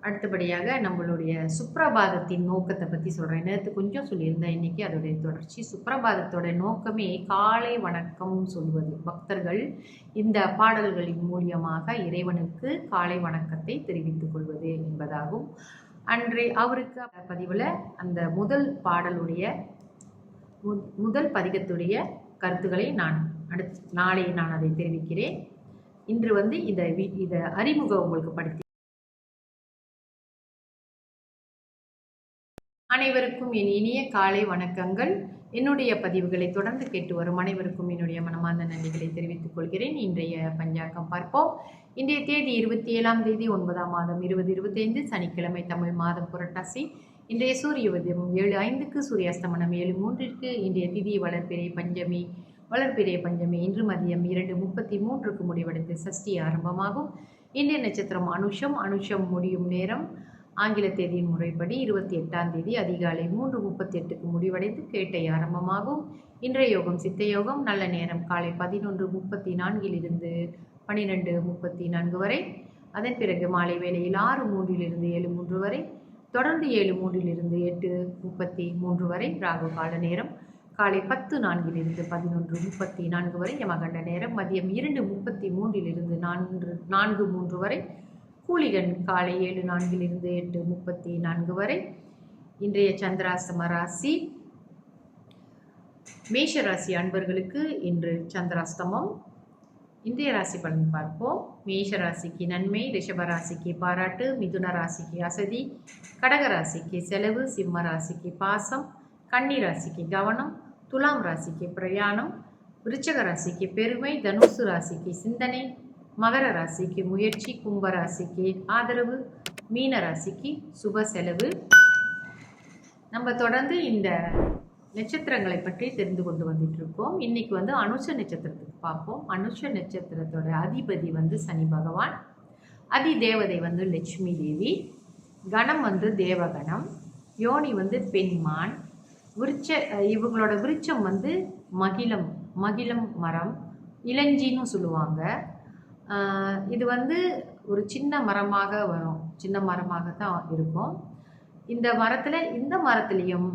அடுத்தபடியாக நம்மளுடைய சுப்ரபாதத்தின் நோக்கத்தை பற்றி சொல்கிறேன் நேற்று கொஞ்சம் சொல்லியிருந்தேன் இன்னைக்கு அதோடைய தொடர்ச்சி. சுப்ரபாதத்தோட நோக்கமே காலை வணக்கம் சொல்வது. பக்தர்கள் இந்த பாடல்களின் மூலியமாக இறைவனுக்கு காலை வணக்கத்தை தெரிவித்துக் கொள்வது என்பதாகும். அன்றே அவருக்கு பதிவில் அந்த முதல் பாடலுடைய மு- முதல் பதிகத்துடைய கருத்துக்களை நான் அடுத்து நாளை நான் அதை தெரிவிக்கிறேன். இன்று வந்து இதை இதை அறிமுகம் உங்களுக்கு படுத்தி அனைவருக்கும் என் இனிய காலை வணக்கங்கள். என்னுடைய பதிவுகளை தொடர்ந்து கேட்டு வரும் அனைவருக்கும் என்னுடைய மனமார்ந்த நன்றிகளை தெரிவித்துக் கொள்கிறேன். இன்றைய பஞ்சாக்கம் பார்ப்போம். இன்றைய தேதி இருபத்தி ஏழாம் தேதி ஒன்பதாம் மாதம் இருபது இருபத்தைந்து சனிக்கிழமை தமிழ் மாதம் புரட்டாசி. இன்றைய சூரிய உதயம் ஏழு ஐந்துக்கு சூரியாஸ்தமனம் ஏழு மூன்றிற்கு. இன்றைய திதி வளர்பிறை பஞ்சமி. வளர்பிறை பஞ்சமி இன்று மதியம் இரண்டு முப்பத்தி மூன்றுக்கு முடிவடைந்து சஷ்டி ஆரம்பமாகும். இன்றைய நட்சத்திரம் அனுஷம். அனுஷம் முடியும் நேரம் ஆங்கில தேதியின் முறைப்படி இருபத்தி எட்டாம் தேதி அதிகாலை மூன்று முப்பத்தி எட்டுக்கு முடிவடைந்து கேட்டை ஆரம்பமாகும். இன்றைய யோகம் சித்த யோகம். நல்ல நேரம் காலை பதினொன்று முப்பத்தி நான்கிலிருந்து பன்னிரெண்டு முப்பத்தி நான்கு வரை. அதன் பிறகு மாலை வேளையில் ஆறு மூன்றிலிருந்து ஏழு மூன்று வரை. தொடர்ந்து ஏழு மூன்றிலிருந்து எட்டு முப்பத்தி மூன்று வரை. ராகு கால நேரம் காலை பத்து நான்கிலிருந்து பதினொன்று முப்பத்தி நான்கு வரை. யமகண்ட நேரம் மதியம் இரண்டு முப்பத்தி மூன்றிலிருந்து நான்கு நான்கு மூன்று வரை. கூலிகன் காலை ஏழு நான்கிலிருந்து எட்டு முப்பத்தி நான்கு வரை. இன்றைய சந்திராசம ராசி. மேஷ ராசி அன்பர்களுக்கு இன்று சந்திராஸ்தமம் இன்றைய ராசி பலன் பார்ப்போம். மேஷ ராசிக்கு நன்மை ரிஷப ராசிக்கு பாராட்டு மிதுன ராசிக்கு அசதி கடக ராசிக்கு செலவு சிம்ம ராசிக்கு பாசம் கன்னி ராசிக்கு கவனம் துலாம் ராசிக்கு பிரயாணம் விருச்சக ராசிக்கு பெருமை தனுசு ராசிக்கு சிந்தனை மகர ராசிக்கு முயற்சி கும்ப ராசிக்கு ஆதரவு மீன ராசிக்கு சுப செலவு. நம்ம தொடர்ந்து இந்த நட்சத்திரங்களை பற்றி தெரிந்து கொண்டு வந்துட்டு இருக்கோம் இன்னைக்கு வந்து அனுஷ நட்சத்திரத்துக்கு பார்ப்போம். அனுஷ நட்சத்திரத்தோட அதிபதி வந்து சனி பகவான். அதி தேவதை வந்து லட்சுமி தேவி. கணம் வந்து தேவகணம். யோனி வந்து பெண்மான். விருச்ச இவங்களோட விருச்சம் வந்து மகிழம் மகிழம் மரம். இளஞ்சின்னு சொல்லுவாங்க. இது வந்து ஒரு சின்ன மரமாக வரும். சின்ன மரமாக தான் இருக்கும். இந்த மரத்தில் இந்த மரத்துலேயும்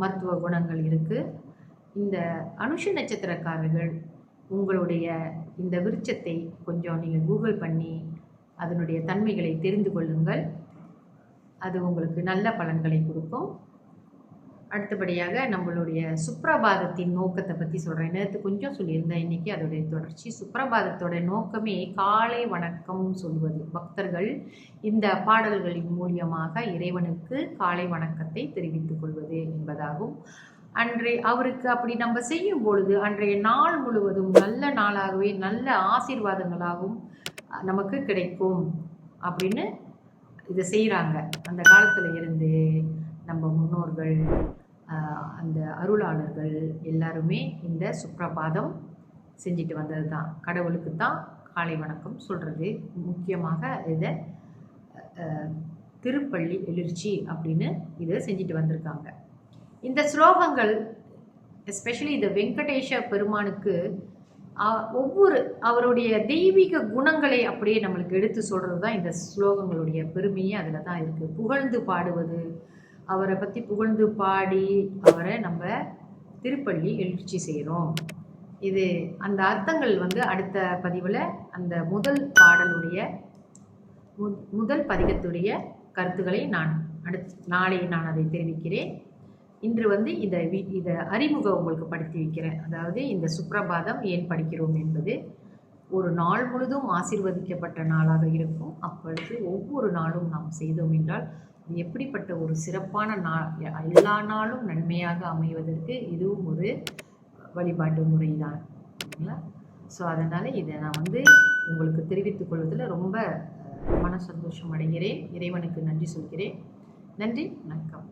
மருத்துவ குணங்கள் இருக்குது இந்த அனுஷ நட்சத்திரக்காரர்கள் உங்களுடைய இந்த விருட்சத்தை கொஞ்சம் நீங்கள் கூகுள் பண்ணி அதனுடைய தன்மைகளை தெரிந்து கொள்ளுங்கள். அது உங்களுக்கு நல்ல பலன்களை கொடுக்கும். அடுத்தபடியாக நம்மளுடைய சுப்ரபாதத்தின் நோக்கத்தை பற்றி சொல்கிறேன் நேற்று கொஞ்சம் சொல்லியிருந்தேன் இன்னைக்கு அதோடைய தொடர்ச்சி. சுப்ரபாதத்தோட நோக்கமே காலை வணக்கம் சொல்வது. பக்தர்கள் இந்த பாடல்களின் மூலியமாக இறைவனுக்கு காலை வணக்கத்தை தெரிவித்துக் கொள்வது என்பதாகும். அன்றே அவருக்கு அப்படி நம்ம செய்யும் பொழுது அன்றைய நாள் முழுவதும் நல்ல நாளாகவே நல்ல ஆசீர்வாதங்களாகவும் நமக்கு கிடைக்கும் அப்படின்னு இதை செய்கிறாங்க அந்த காலத்தில் இருந்து நம்ம முன்னோர்கள் அந்த அருளாளர்கள் எல்லாருமே இந்த சுப்ரபாதம் செஞ்சுட்டு வந்தது தான் கடவுளுக்கு தான் காலை வணக்கம் சொல்கிறது முக்கியமாக இதை திருப்பள்ளி எழுச்சி அப்படின்னு இதை செஞ்சுட்டு வந்திருக்காங்க. இந்த ஸ்லோகங்கள் எஸ்பெஷலி இந்த வெங்கடேஷ பெருமானுக்கு ஒவ்வொரு அவருடைய தெய்வீக குணங்களை அப்படியே நம்மளுக்கு எடுத்து சொல்கிறது தான் இந்த ஸ்லோகங்களுடைய பெருமையே அதில் தான் இருக்குது புகழ்ந்து பாடுவது அவரை பற்றி புகழ்ந்து பாடி அவரை நம்ம திருப்பள்ளி எழுச்சி செய்கிறோம் இது அந்த அர்த்தங்கள் வந்து அடுத்த பதிவில் அந்த முதல் பாடலுடைய மு- முதல் பதிகத்துடைய கருத்துக்களை நான் அடுத்து நாளை நான் அதை தெரிவிக்கிறேன். இன்று வந்து இதை வி இதை அறிமுகம் உங்களுக்கு படுத்தி வைக்கிறேன். அதாவது இந்த சுப்ரபாதம் ஏன் படிக்கிறோம் என்பது ஒரு நாள் முழுதும் ஆசிர்வதிக்கப்பட்ட நாளாக இருக்கும். அப்பொழுது ஒவ்வொரு நாளும் நாம் செய்தோம் என்றால் எப்படிப்பட்ட ஒரு சிறப்பான நாள் எல்லா நாளும் நன்மையாக அமைவதற்கு இதுவும் ஒரு வழிபாட்டு முறை தான் சரிங்களா? ஸோ அதனால் இதை நான் வந்து உங்களுக்கு தெரிவித்துக் கொள்வதில் ரொம்ப மன சந்தோஷம் அடைகிறேன். இறைவனுக்கு நன்றி சொல்கிறேன். நன்றி வணக்கம்.